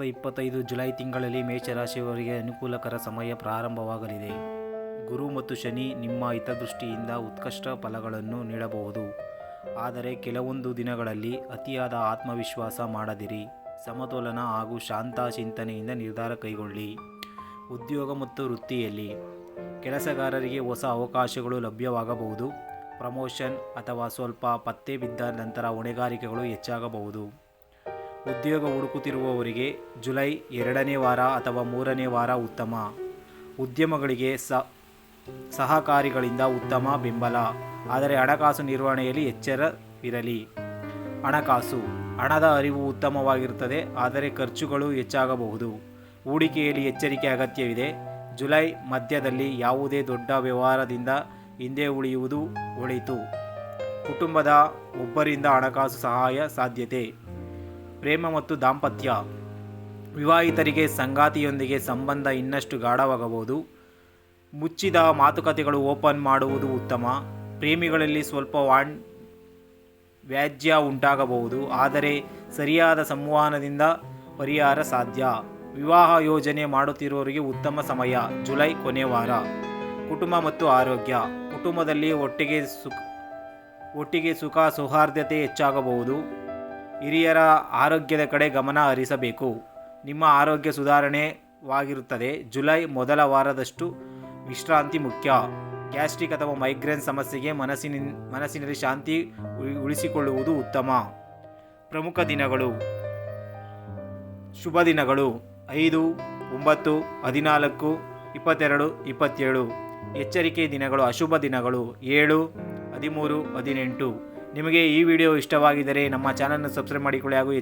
ಸಾವಿರದ ಇಪ್ಪತ್ತೈದು ಜುಲೈ ತಿಂಗಳಲ್ಲಿ ಮೇಷರಾಶಿಯವರಿಗೆ ಅನುಕೂಲಕರ ಸಮಯ ಪ್ರಾರಂಭವಾಗಲಿದೆ. ಗುರು ಮತ್ತು ಶನಿ ನಿಮ್ಮ ಹಿತದೃಷ್ಟಿಯಿಂದ ಉತ್ಕೃಷ್ಟ ಫಲಗಳನ್ನು ನೀಡಬಹುದು. ಆದರೆ ಕೆಲವೊಂದು ದಿನಗಳಲ್ಲಿ ಅತಿಯಾದ ಆತ್ಮವಿಶ್ವಾಸ ಮಾಡದಿರಿ. ಸಮತೋಲನ ಹಾಗೂ ಶಾಂತ ಚಿಂತನೆಯಿಂದ ನಿರ್ಧಾರ ಕೈಗೊಳ್ಳಿ. ಉದ್ಯೋಗ ಮತ್ತು ವೃತ್ತಿಯಲ್ಲಿ ಕೆಲಸಗಾರರಿಗೆ ಹೊಸ ಅವಕಾಶಗಳು ಲಭ್ಯವಾಗಬಹುದು. ಪ್ರಮೋಷನ್ ಅಥವಾ ಸ್ವಲ್ಪ ಪತ್ತೆ ಬಿದ್ದ ನಂತರ ಹೊಣೆಗಾರಿಕೆಗಳು ಹೆಚ್ಚಾಗಬಹುದು. ಉದ್ಯೋಗ ಹುಡುಕುತ್ತಿರುವವರಿಗೆ ಜುಲೈ ಎರಡನೇ ವಾರ ಅಥವಾ ಮೂರನೇ ವಾರ ಉತ್ತಮ. ಉದ್ಯಮಗಳಿಗೆ ಸಹಕಾರಿಗಳಿಂದ ಉತ್ತಮ ಬೆಂಬಲ. ಆದರೆ ಹಣಕಾಸು ನಿರ್ವಹಣೆಯಲ್ಲಿ ಎಚ್ಚರವಿರಲಿ. ಹಣಕಾಸು, ಹಣದ ಅರಿವು ಉತ್ತಮವಾಗಿರುತ್ತದೆ, ಆದರೆ ಖರ್ಚುಗಳು ಹೆಚ್ಚಾಗಬಹುದು. ಹೂಡಿಕೆಯಲ್ಲಿ ಎಚ್ಚರಿಕೆ ಅಗತ್ಯವಿದೆ. ಜುಲೈ ಮಧ್ಯದಲ್ಲಿ ಯಾವುದೇ ದೊಡ್ಡ ವ್ಯವಹಾರದಿಂದ ಹಿಂದೆ ಉಳಿಯುವುದು ಒಳಿತು. ಕುಟುಂಬದ ಒಬ್ಬರಿಂದ ಹಣಕಾಸು ಸಹಾಯ ಸಾಧ್ಯತೆ. ಪ್ರೇಮ ಮತ್ತು ದಾಂಪತ್ಯ. ವಿವಾಹಿತರಿಗೆ ಸಂಗಾತಿಯೊಂದಿಗೆ ಸಂಬಂಧ ಇನ್ನಷ್ಟು ಗಾಢವಾಗಬಹುದು. ಮುಚ್ಚಿದ ಮಾತುಕತೆಗಳು ಓಪನ್ ಮಾಡುವುದು ಉತ್ತಮ. ಪ್ರೇಮಿಗಳಲ್ಲಿ ಸ್ವಲ್ಪ ವಾಣ್ ವ್ಯಾಜ್ಯ ಉಂಟಾಗಬಹುದು. ಆದರೆ ಸರಿಯಾದ ಸಂವಹನದಿಂದ ಪರಿಹಾರ ಸಾಧ್ಯ. ವಿವಾಹ ಯೋಜನೆ ಮಾಡುತ್ತಿರುವವರಿಗೆ ಉತ್ತಮ ಸಮಯ. ಜುಲೈ ಕೊನೆ ವಾರ. ಕುಟುಂಬ ಮತ್ತು ಆರೋಗ್ಯ. ಕುಟುಂಬದಲ್ಲಿ ಒಟ್ಟಿಗೆ ಸುಖ ಒಟ್ಟಿಗೆ ಸುಖ, ಸೌಹಾರ್ದತೆ ಹೆಚ್ಚಾಗಬಹುದು. ಹಿರಿಯರ ಆರೋಗ್ಯದ ಕಡೆ ಗಮನ ಹರಿಸಬೇಕು. ನಿಮ್ಮ ಆರೋಗ್ಯ ಸುಧಾರಣೆವಾಗಿರುತ್ತದೆ. ಜುಲೈ ಮೊದಲ ವಾರದಷ್ಟು ವಿಶ್ರಾಂತಿ ಮುಖ್ಯ. ಗ್ಯಾಸ್ಟ್ರಿಕ್ ಅಥವಾ ಮೈಗ್ರೇನ್ ಸಮಸ್ಯೆಗೆ ಮನಸ್ಸಿನ, ಮನಸ್ಸಿನಲ್ಲಿ ಶಾಂತಿ ಉಳಿ- ಉಳಿಸಿಕೊಳ್ಳುವುದು ಉತ್ತಮ. ಪ್ರಮುಖ ದಿನಗಳು. ಶುಭ ದಿನಗಳು. ಐದು, ಒಂಬತ್ತು, ಹದಿನಾಲ್ಕು, ಇಪ್ಪತ್ತೆರಡು, ಇಪ್ಪತ್ತೇಳು. ಎಚ್ಚರಿಕೆ ದಿನಗಳು ಅಶುಭ ದಿನಗಳು. ಏಳು, ಹದಿಮೂರು, ಹದಿನೆಂಟು. ನಿಮಗೆ ಈ ವಿಡಿಯೋ ಇಷ್ಟವಾಗಿದ್ದರೆ ನಮ್ಮ ಚಾನಲ್ನ ಸಬ್ಸ್ಕ್ರೈಬ್ ಮಾಡಿಕೊಳ್ಳಿ ಹಾಗೂ